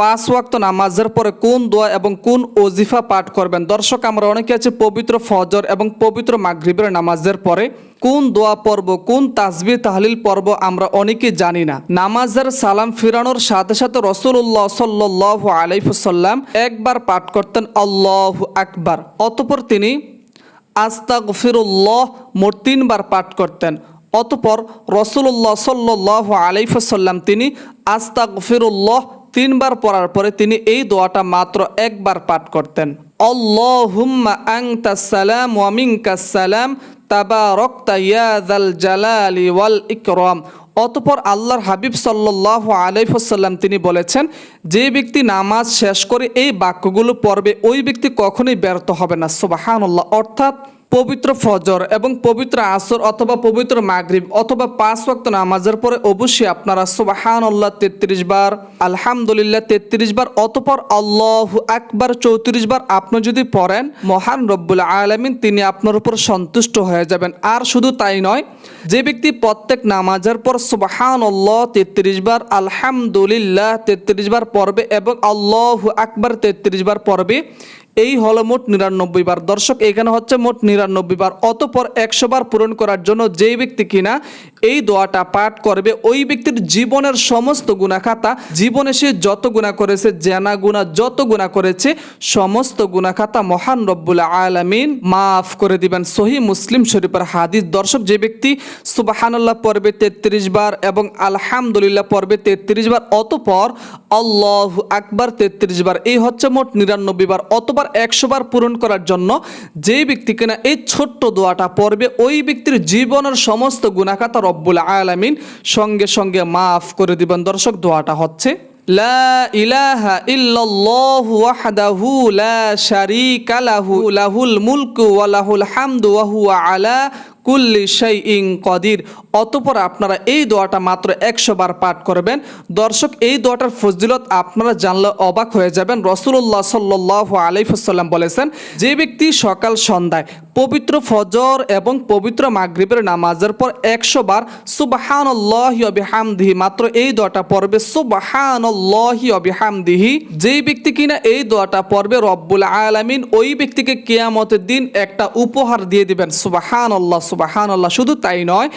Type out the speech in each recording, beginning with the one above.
পাঁচ ওয়াক্ত নামাজের পরে কোন দোয়া এবং কোন ওজিফা পাঠ করবেন? দর্শক, আমরা অনেকে আছে পবিত্র ফজর এবং পবিত্র মাগরিবের নামাজের পরে কোন দোয়া পর্ব কোন তাসবি তাহলিল পর্ব আমরা অনেকে জানি না। নামাজের সালাম ফিরানোর সাথে সাথে রসুল্লাহ সাল্লাহ আলাইফুসাল্লাম একবার পাঠ করতেন আল্লাহ আকবার। অতপর তিনি আস্তাগফিরুল্লাহ মোট তিনবার পাঠ করতেন। অতপর রসুল্লাহ সাল্লাহ আলাইফুসাল্লাম তিনি আস্তাগফিরুল্লাহ তিনবার পড়ার পরে তিনি এই দোয়াটা মাত্র একবার পাঠ করতেন। ওয়াল ইকরাম। অতপর আল্লাহর হাবিব সাল্লাহ আলাইসাল্লাম তিনি বলেছেন, যে ব্যক্তি নামাজ শেষ করে এই বাক্যগুলো পড়বে, ওই ব্যক্তি কখনোই ব্যর্থ হবে না। সুবাহানুল্লাহ। অর্থাৎ পবিত্র ফজর এবং পবিত্র আসর অথবা পবিত্র মাগরিব অথবা পাঁচ ওয়াক্ত নামাজের পরে অবশ্যই আপনারা সুবাহান আল্লাহ তেত্রিশ বার, আলহামদুলিল্লাহ তেত্রিশ বার, অতপর আল্লাহ আকবার চৌত্রিশ বার আপনি যদি পড়েন, মহান রব্বুল আলমিন তিনি আপনার উপর সন্তুষ্ট হয়ে যাবেন। আর শুধু তাই নয়, যে ব্যক্তি প্রত্যেক নামাজের পর সুবাহান আল্লাহ তেত্রিশ বার, আলহামদুলিল্লাহ তেত্রিশ বার পড়বে এবং আল্লাহ আকবার তেত্রিশ বার পড়বে এই হলো মোট নিরানব্বই বার। দর্শক, এখানে হচ্ছে মোট নিরানব্বই বার। অতপর একশো বার পূরণ করার জন্য যেই ব্যক্তি কিনা এই দোয়াটা পাঠ করবে, ওই ব্যক্তির জীবনের সমস্ত গুণা খাতা, জীবনে সে যত গুণা করেছে, জেনা গুণা যত গুণা করেছে, সমস্ত গুণা খাতা মহান রব্বুল আলামিন মাফ করে দিবেন। সহি মুসলিম শরীফের হাদিস। দর্শক, যে ব্যক্তি সুবাহানাল্লাহ পর্বে তেত্রিশ বার এবং আলহামদুলিল্লাহ পর্বে তেত্রিশ বার, অতপর আল্লাহ আকবার তেত্রিশ বার, এই হচ্ছে মোট নিরানব্বই বার। অতবার একশো বার পূরণ করার জন্য যে ব্যক্তি কিনা এই ছোট্ট দোয়াটা পড়বে, ওই ব্যক্তির জীবনের সমস্ত গুণাখাতা রব্বুল আলামিন সঙ্গে সঙ্গে মাফ করে দিবেন। দর্শক, দোয়াটা হচ্ছে হুয়া কুল্লি শাইইন কদির। অতপর আপনারা এই দোয়াটা মাত্র একশো বার পাঠ করবেন। দর্শক, এই দোয়াটার ফজিলত আপনারা জানলে অবাক হয়ে যাবেন। রসুল্লাহ সাল্লাহ আলাইসাল্লাম বলেছেন, যে ব্যক্তি সকাল সন্ধ্যায় পবিত্র ফজর এবং পবিত্র মাগরিবের নামাজের পর একশো বার সুবাহানল্লাহি অবিহামদিহি মাত্র এই দোয়াটা পড়বে। সুবাহানল্লাহি অবিহামদিহি যেই ব্যক্তি কিনা এই দোয়াটা পড়বে, রব্বুল আলামিন ওই ব্যক্তিকে কেয়ামতের দিন একটা উপহার দিয়ে দিবেন। সুবাহান আল্লাহ সুবাহান আল্লাহ শুধু তাই নয়,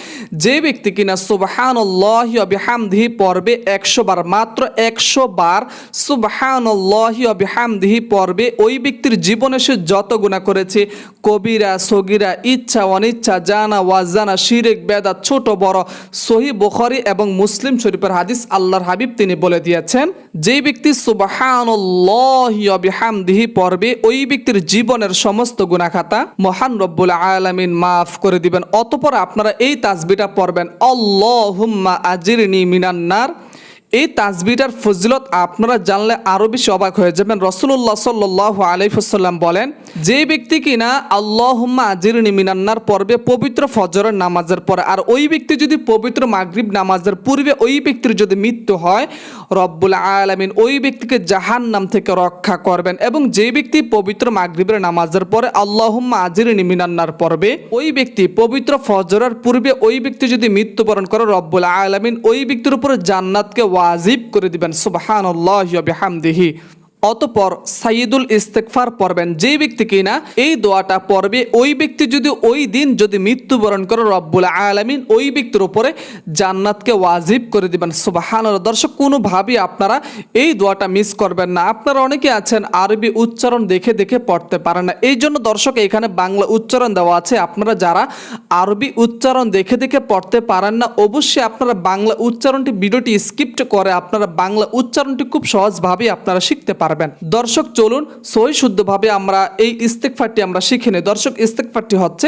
যে ব্যক্তি কিনা সুবাহান আল্লাহি অবিহামদিহি পড়বে একশো বার, মাত্র একশো বার সুবাহান আল্লাহি অবিহামদিহি পড়বে, ওই ব্যক্তির জীবনে সে যত গুণা করেছে, কবিরা, সগিরা, ইচ্ছা, অনিচ্ছা, জানা ওয়াজানা শিরেক বেদা ছোট, বড়, সহি বুখারী এবং মুসলিম শরীফের হাদিস আল্লাহর হাবিব তিনি বলে দিয়েছেন যে ব্যক্তি সুবাহানুল্লাহি অবিহামদিহি পড়বে, ওই ব্যক্তির জীবনের সমস্ত গুণাখাতা মহান রব্বুল আলামিন মাফ করে দিবেন অতপর আপনারা এই তাজবিটা পড়বেন অল্লাহ আজির নি মিনান্নার এই তাজবিটার ফজিলত আপনারা জানলে আরও বেশি অবাক হয়ে যাবেন। রসুল্লাহ সাল্লাহ আলাইসাল্লাম বলেন, যে ব্যক্তি কিনা আল্লাহম্মা আজির নিমিনান্নার পর্বে পবিত্র ফজরের নামাজের পরে, আর ওই ব্যক্তি যদি পবিত্র মাগরিব নামাজের পূর্বে ওই ব্যক্তির যদি মৃত্যু হয়, রব্বুল আলামিন ওই ব্যক্তিকে জাহান নাম থেকে রক্ষা করবেন এবং যে ব্যক্তি পবিত্র মাগরিবের নামাজের পরে আল্লাহম্মা আজির নিমিনান্নার পর্বে ওই ব্যক্তি পবিত্র ফজরের পূর্বে ওই ব্যক্তি যদি মৃত্যুবরণ করে, রব্বুল আলামিন ওই ব্যক্তির উপরে জান্নাতকে ওয়াজিব করে দিবেন সুবাহান হামদিহি অতপর সাইদুল ইস্তেকফার পড়বেন। যে ব্যক্তি কিনা এই দোয়াটা পড়বে, ওই ব্যক্তি যদি ওই দিন যদি মৃত্যুবরণ করে রব্বুল আলামিন, ওই ব্যক্তির উপরে জান্নাতকে ওয়াজিব করে দিবেন। সুবাহান দর্শক, কোনোভাবেই আপনারা এই দোয়াটা মিস করবেন না। আপনারা অনেকে আছেন, আরবি উচ্চারণ দেখে দেখে পড়তে পারেন না। এই জন্য দর্শক, এখানে বাংলা উচ্চারণ দেওয়া আছে। আপনারা যারা আরবি উচ্চারণ দেখে দেখে পড়তে পারেন না, অবশ্যই আপনারা বাংলা উচ্চারণটি ভিডিওটি স্কিপ্ট করে আপনারা বাংলা উচ্চারণটি খুব সহজভাবেই আপনারা শিখতে পারবেন। দর্শক, চলুন সহি শুদ্ধভাবে আমরা এই ইস্তেকফারটি আমরা শিখে নিই। দর্শক ইস্তেকফারটি হচ্ছে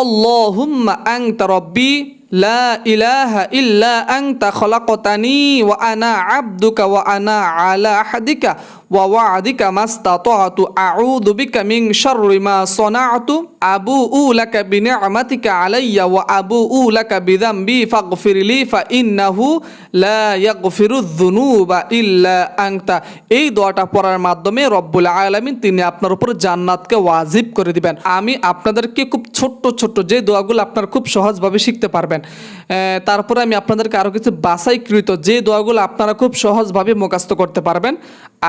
অল্লাহুম্মা আংতা রব্বি লা ইলাহা ইল্লা আংতা খলাকতানি ওয়া আনা আব্দুকা ওয়া আনা আলা হাদিকা ওয়া ওয়াদিকা মাস্তাতাতু। আউযু বিকা মিন শাররি মা সানাতু। আবু উলাকা বিনিআমাতিকা আলাইয়া ওয়া আবু উলাকা বিযামবি ফাগফিরলি ফা ইন্নাহু লা ইয়াগফিরুয-যুনুবা এই দোয়াটা পড়ার মাধ্যমে রব্বুল আলামিন তিনি আপনার উপর জান্নাতকে ওয়াজিব করে দিবেন। আমি আপনাদেরকে খুব ছোট্ট ছোট্ট যে দোয়াগুলো আপনার খুব সহজভাবে শিখতে পারবেন। তারপরে আমি আপনাদেরকে আরও কিছু বাসাইকৃত যে দোয়াগুলো আপনারা খুব সহজভাবে মুখাস্ত করতে পারবেন,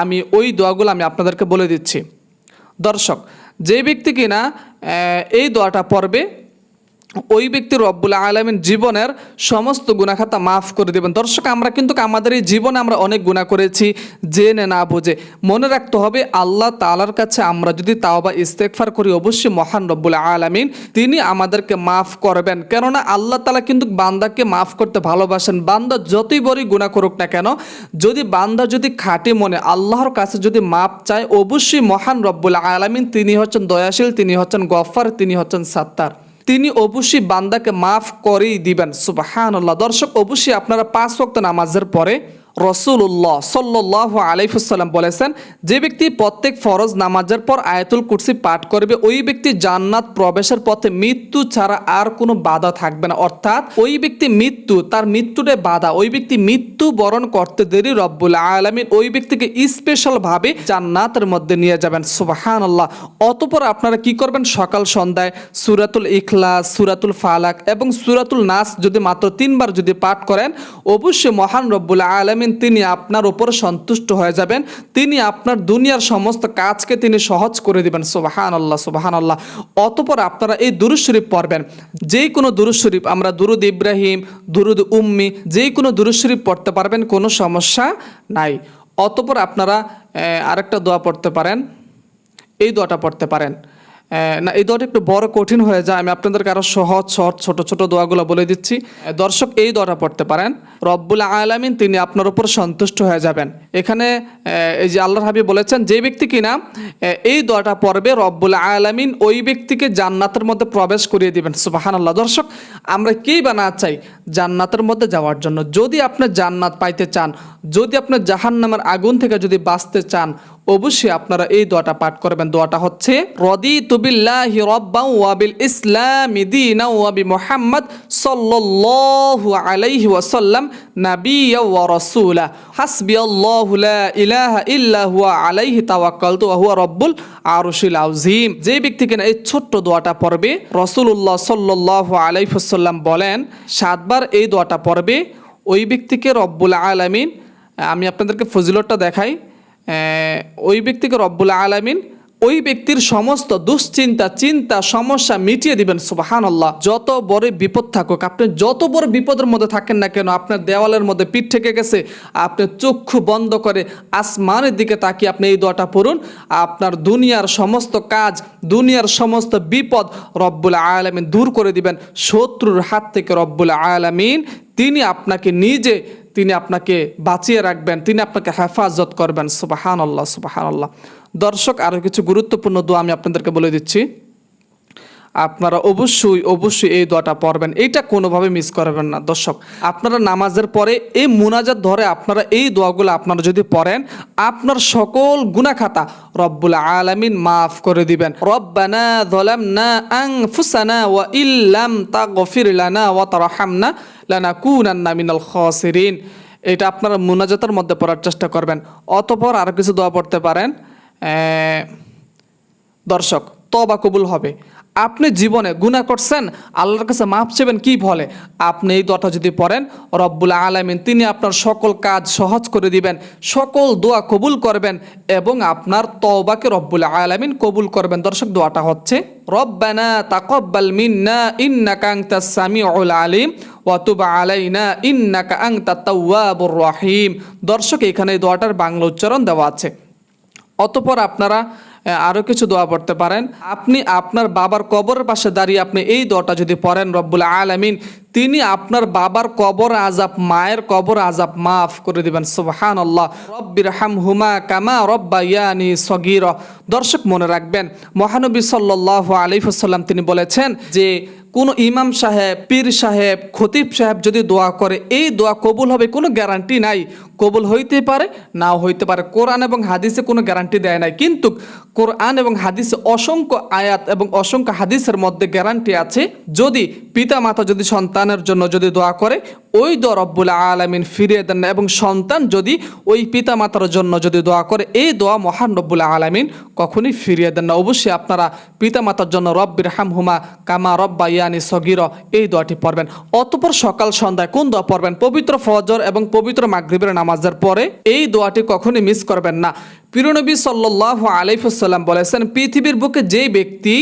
আমি ওই দোয়াগুলো আমি আপনাদেরকে বলে দিচ্ছি। দর্শক, যে ব্যক্তি কিনা এই দোয়াটা পড়বে ওই ব্যক্তি রব্বুল আলমিন জীবনের সমস্ত গুণাখাতা মাফ করে দেবেন। দর্শক, আমরা কিন্তু আমাদের এই জীবনে আমরা অনেক গুণা করেছি, জেনে না বুঝে। মনে রাখতে হবে, আল্লাহ তালার কাছে আমরা যদি তাও বা ইস্তেকফার করি, অবশ্যই মহান রব্বুল আলমিন তিনি আমাদেরকে মাফ করবেন। কেননা আল্লাহ তালা কিন্তু বান্দাকে মাফ করতে ভালোবাসেন। বান্দা যতই বড়ই গুণা করুক না কেন, যদি বান্দা যদি খাঁটি মনে আল্লাহর কাছে যদি মাপ চায়, অবশ্যই মহান রব্বুল আলমিন তিনি হচ্ছেন দয়াশীল, তিনি হচ্ছেন গফার তিনি হচ্ছেন সাত্তার। তিনি অবশ্যই বান্দাকে মাফ করেই দিবেন। সুবাহান আল্লাহ দর্শক, অবশ্যই আপনারা পাঁচ ওয়াক্ত নামাজের পরে রসুল্লাহ সাল্লাহ আলাইফুসাল্লাম বলেছেন, যে ব্যক্তি প্রত্যেক ফরজ নামাজের পর আয়াতুল কুরসি পাঠ করবে, ওই ব্যক্তি জান্নাত প্রবেশের পথে মৃত্যু ছাড়া আর কোনো বাধা থাকবে না। অর্থাৎ ওই ব্যক্তি মৃত্যু, তার মৃত্যুটাই বাধা। ওই ব্যক্তি মৃত্যু বরণ করতে দেরি রব্বুল আলমিন, ওই ব্যক্তিকে স্পেশাল ভাবে জান্নাতের মধ্যে নিয়ে যাবেন। সুবাহান আল্লাহ অতপর আপনারা কি করবেন? সকাল সন্ধ্যায় সুরাতুল ইখলাস, সুরাতুল ফালাক এবং সুরাতুল নাস যদি মাত্র তিনবার যদি পাঠ করেন, অবশ্যই মহান রব্বুল আলমিন তিনি আপনার উপর সন্তুষ্ট হয়ে যাবেন। তিনি আপনার দুনিয়ার সমস্ত কাজকে তিনি সহজ করে দিবেন। সুবাহান আল্লাহ সুবাহান আল্লাহ অতপর আপনারা এই দুরুদ শরীফ পড়বেন। যেই কোনো দুরুদ শরীফ আমরা দুরুদ ইব্রাহিম, দুরুদ উম্মি যেই কোনো দুরুদ শরীফ পড়তে পারবেন, কোনো সমস্যা নাই। অতপর আপনারা আরেকটা দোয়া পড়তে পারেন। এই দোয়াটা পড়তে পারেন। না, এই দোয়াটা একটু বড় কঠিন হয়ে যায়। আমি আপনাদেরকে আরও সহজ সহজ ছোট ছোট দোয়াগুলো বলে দিচ্ছি। দর্শক এই দোয়াটা পড়তে পারেন। রব্বুল আলামিন, তিনি আপনার উপর সন্তুষ্ট হয়ে যাবেন। এখানে এই যে আল্লাহর হাবিব বলেছেন, যে ব্যক্তি কিনা এই দোয়াটা পড়বে, রব্বুল আলামিন ওই ব্যক্তিকে জান্নাতের মধ্যে প্রবেশ করিয়ে দিবেন। সুবাহান আল্লাহ দর্শক, আমরা কী বা না চাই জান্নাতের মধ্যে যাওয়ার জন্য? যদি আপনি জান্নাত পাইতে চান, যদি আপনি জাহান্নামের আগুন থেকে যদি বাঁচতে চান অবশ্যই আপনারা এই দোয়াটা পাঠ করবেন। দোয়াটা হচ্ছে রদি তুবিল্লাহি রব্বাউ ওয়াবিল ইসলামি দীনা ওয়াবি মুহাম্মদ সাল্লাল্লাহু আলাইহি ওয়াসাল্লাম নাবিয়্যা ওয়া রাসূলা। হাসবিয়াল্লাহু লা ইলাহা ইল্লা হুয়া আলাইহি তাওয়াক্কালতু ওয়া হুয়া রব্বুল আরশিল আযীম। যে ব্যক্তি কিনা এই ছোট্ট দোয়াটা পড়বে, রাসূলুল্লাহ সাল্লাল্লাহু আলাইহি ওয়াসাল্লাম বলেন, সাতবার এই দোয়াটা পড়বে। ওই ব্যক্তিকে রব্বুল আলামিন, আমি আপনাদেরকে ফজিলতটা দেখাই ওই ব্যক্তিকে রব্বুল আলামিন ওই ব্যক্তির সমস্ত দুশ্চিন্তা, চিন্তা, সমস্যা মিটিয়ে দিবেন সুবাহান আল্লাহ যত বড় বিপদ থাকুক, আপনি যত বড় বিপদের মধ্যে থাকেন না কেন, আপনার দেওয়ালের মধ্যে পিঠ থেকে গেছে, আপনি চক্ষু বন্ধ করে আসমানের দিকে তাকিয়ে আপনি এই দোয়াটা পড়ুন, আপনার দুনিয়ার সমস্ত কাজ, দুনিয়ার সমস্ত বিপদ রব্বুল আলামিন দূর করে দিবেন, শত্রুর হাত থেকে রব্বুল আলামিন, তিনি আপনাকে নিজে তিনি আপনাকে বাঁচিয়ে রাখবেন, তিনি আপনাকে হেফাজত করবেন। সুবাহান আল্লাহ সুবাহান আল্লাহ দর্শক আরও কিছু গুরুত্বপূর্ণ দোয়া আমি আপনাদেরকে বলে দিচ্ছি। আপনারা অবশ্যই অবশ্যই এই দোয়াটা পড়বেন। এইটা কোনোভাবে মিস করবেন না। দর্শক, আপনারা নামাজের পরে এই মুনাজাত ধরে আপনারা এই দোয়াগুলো আপনারা যদি পড়েন, আপনার সকল গুনাখাতা রব্বুল আলামিন মাফ করে দিবেন। রব্বানা যালামনা আনফুসানা ওয়া ইল্লাম তাগফির লানা ওয়া তারহামনা লানাকুনান্না মিনাল খাসিরিন। এটা আপনারা মুনাজাতের মধ্যে পড়ার চেষ্টা করবেন। অতপর আর কিছু দোয়া পড়তে পারেন। দর্শক তবা কবুল হবে। আপনি জীবনে গুণা করছেন, আল্লাহর কাছে মাপ চেবেন কি বলে? আপনি এই দোয়াটা যদি পড়েন, রব্বুল আলামিন তিনি আপনার সকল কাজ সহজ করে দিবেন, সকল দোয়া কবুল করবেন এবং আপনার তওবাকে রব্বুল আলামিন কবুল করবেন। দর্শক, দোয়াটা হচ্ছে, রব্বানা তাকাব্বাল মিন্না ইন্নাকা আনতাস সামিউল আলিম, ওয়া তুব আলাইনা ইন্নাকা আনতাত তাওয়াবুর রহিম। দর্শক, এখানে দোয়াটার বাংলা উচ্চারণ দেওয়া আছে। অতপর আপনারা আহ, আরও কিছু দোয়া পড়তে পারেন। আপনি আপনার বাবার কবরের পাশে দাঁড়িয়ে আপনি এই দোয়াটা যদি পড়েন রব্বুল আলামিন তিনি আপনার বাবার কবর আজাব মায়ের কবর আজাব মাফ করে দিবেন। সুবহান আল্লাহ রব্বির হাম হুমা কামা রব্বা ইয়ানি সগির। দর্শক মনে রাখবেন মহানবী সাল্লাহ আলিফুসাল্লাম তিনি বলেছেন যে কোন ইমাম সাহেব, পীর সাহেব, খতিব সাহেব যদি দোয়া করে, এই দোয়া কবুল হবে, কোনো গ্যারান্টি নাই। কবুল হইতে পারে, নাও হইতে পারে। কোরআন এবং হাদিসে কোনো গ্যারান্টি দেয় নাই। কিন্তু কোরআন এবং হাদিসে অসংখ্য আয়াত এবং অসংখ্য হাদিসের মধ্যে গ্যারান্টি আছে, যদি পিতা মাতা যদি সন্তানের জন্য যদি দোয়া করে, ওই দোয়া রব্বুল আলমিন ফিরিয়ে দেন না এবং সন্তান যদি ওই পিতা মাতার জন্য যদি দোয়া করে, এই দোয়া মহান রব্বুল আলমিন কখনই ফিরিয়ে দেন না। অবশ্যই আপনারা পিতা মাতার জন্য রব্বির হাম হুমা কামা রব্বা ইয়ানি সগির, এই দোয়াটি পড়বেন। অতপর সকাল সন্ধ্যায় কোন দোয়া পড়বেন? পবিত্র ফজর এবং পবিত্র মাগরীবের নামাজের পরে এই দোয়াটি কখনই মিস করবেন না। প্রিয়নবী সাল্লাহ আলাইফুসাল্লাম বলেছেন, পৃথিবীর বুকে যেই ব্যক্তি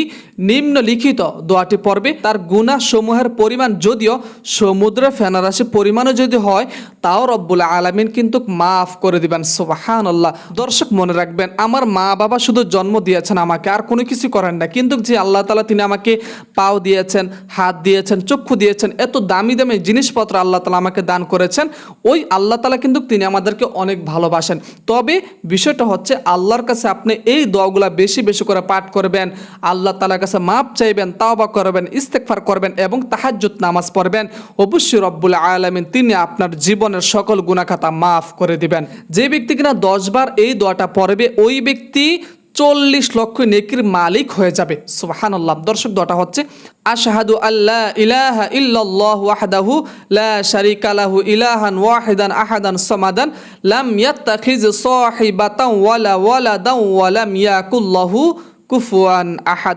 নিম্নলিখিত দোয়াটি পড়বে, তার গুনাহ সমূহের পরিমাণ যদিও সমুদ্রে ফেনারাশি পরিমাণও যদি হয়, তাও রব্বুল আলমিন কিন্তু মাফ করে দিবেন। সোবাহান আল্লাহ দর্শক, মনে রাখবেন, আমার মা বাবা শুধু জন্ম দিয়েছেন আমাকে, আর কোনো কিছু করেন না কিন্তু যে আল্লাহ তালা তিনি আমাকে পাও দিয়েছেন, হাত দিয়েছেন, চক্ষু দিয়েছেন, এত দামি দামি জিনিসপত্র আল্লাহ তালা আমাকে দান করেছেন, ওই আল্লাহ তালা কিন্তু তিনি আমাদেরকে অনেক ভালোবাসেন। তবে বিষয়টা হচ্ছে আল্লাহর কাছে আপনি এই দোয়াগুলা বেশি বেশি করে পাঠ করবেন। আল্লাহ তালার কাছে মাপ চাইবেন, তাওবা করবেন ইস্তেকফার করবেন এবং তাহাজ্জুত নামাজ পড়বেন। অবশ্যই রব্বুল আলমিন তিনি আপনার জীবনের সকল গুণাখাতা মাফ করে দিবেন। যে ব্যক্তি কিনা দশবার এই দোয়াটা পড়বে, ওই ব্যক্তি চল্লিশ লক্ষ নেকির মালিক হয়ে যাবে। সুবাহান আল্লাহ দর্শক দটা হচ্ছে, আশাহাদু আল্লাহ ইলাহা ইল্লাল্লাহ ওয়াহদাহু লা শারিকা লাহু ইলাহান ওয়াহিদান আহাদান সমাদান লাম ইয়াত্তাখিজ সাহিবাতান ওয়ালা ওয়ালাদান ইয়াকুল্লাহু কুফুয়ান আহাদ।